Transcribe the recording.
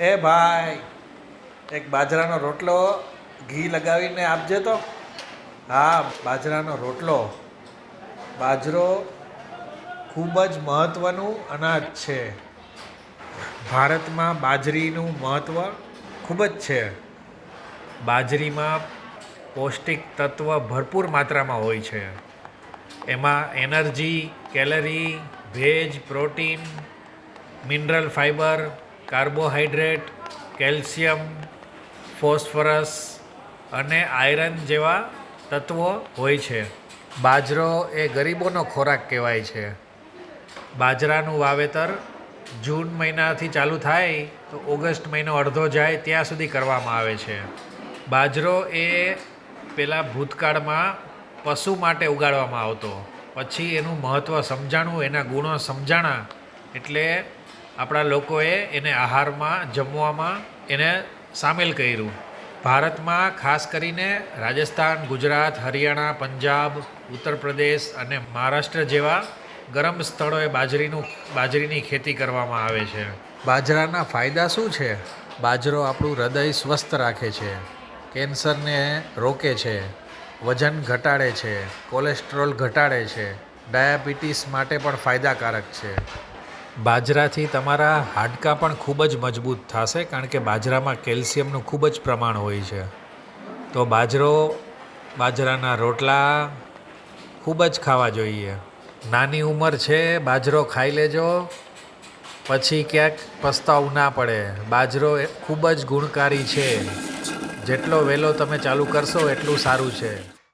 એ ભાઈ, એક બાજરાનો રોટલો, ઘી લગાવીને આપજે તો. હા, બાજરાનો રોટલો. બાજરો ખૂબ જ મહત્ત્વનું અનાજ છે. ભારતમાં બાજરીનું મહત્ત્વ ખૂબ જ છે. બાજરીમાં પૌષ્ટિક તત્વ ભરપૂર માત્રામાં હોય છે. એમાં એનર્જી, કેલરી, ભેજ, protein, mineral fibre carbohydrate calcium, phosphorus અને આયરન જેવા તત્વો હોય છે. બાજરો એ ગરીબોનો ખોરાક કહેવાય છે. બાજરાનું વાવેતર જૂન મહિનાથી ચાલુ થાય તો ઓગસ્ટ મહિનો અડધો જાય ત્યાં સુધી કરવામાં આવે છે. બાજરો એ પેલા ભૂતકાળમાં પશુ માટે ઉગાડવામાં આવતો. પછી એનું મહત્ત્વ સમજાણું, એના ગુણો સમજાણા એટલે આપણા લોકોએ એને આહારમાં, જમવામાં એને સામેલ કર્યું. ભારતમાં ખાસ કરીને રાજસ્થાન, ગુજરાત, હરિયાણા, પંજાબ ઉત્તર પ્રદેશ અને મહારાષ્ટ્ર જેવા ગરમ સ્થળોએ બાજરીનું, બાજરીની ખેતી કરવામાં આવે છે. બાજરાના ફાયદા શું છે? બાજરો આપણું હૃદય સ્વસ્થ રાખે છે, કેન્સરને રોકે છે, વજન ઘટાડે છે, કોલેસ્ટ્રોલ ઘટાડે છે, ડાયાબિટીસ માટે પણ ફાયદાકારક છે. બાજરાથી તમારા હાડકાં પણ ખૂબ જ મજબૂત થશે, કારણ કે બાજરામાં કેલ્શિયમનું ખૂબ જ પ્રમાણ હોય છે. તો બાજરો, બાજરાના રોટલા ખૂબ જ ખાવા જોઈએ. નાની ઉંમર છે, બાજરો ખાઈ લેજો. પછી ક્યાંક પસ્તાવ ના પડે. બાજરો ખૂબ જ ગુણકારી છે. જેટલો વહેલો તમે ચાલુ કરશો, એટલું સારું છે.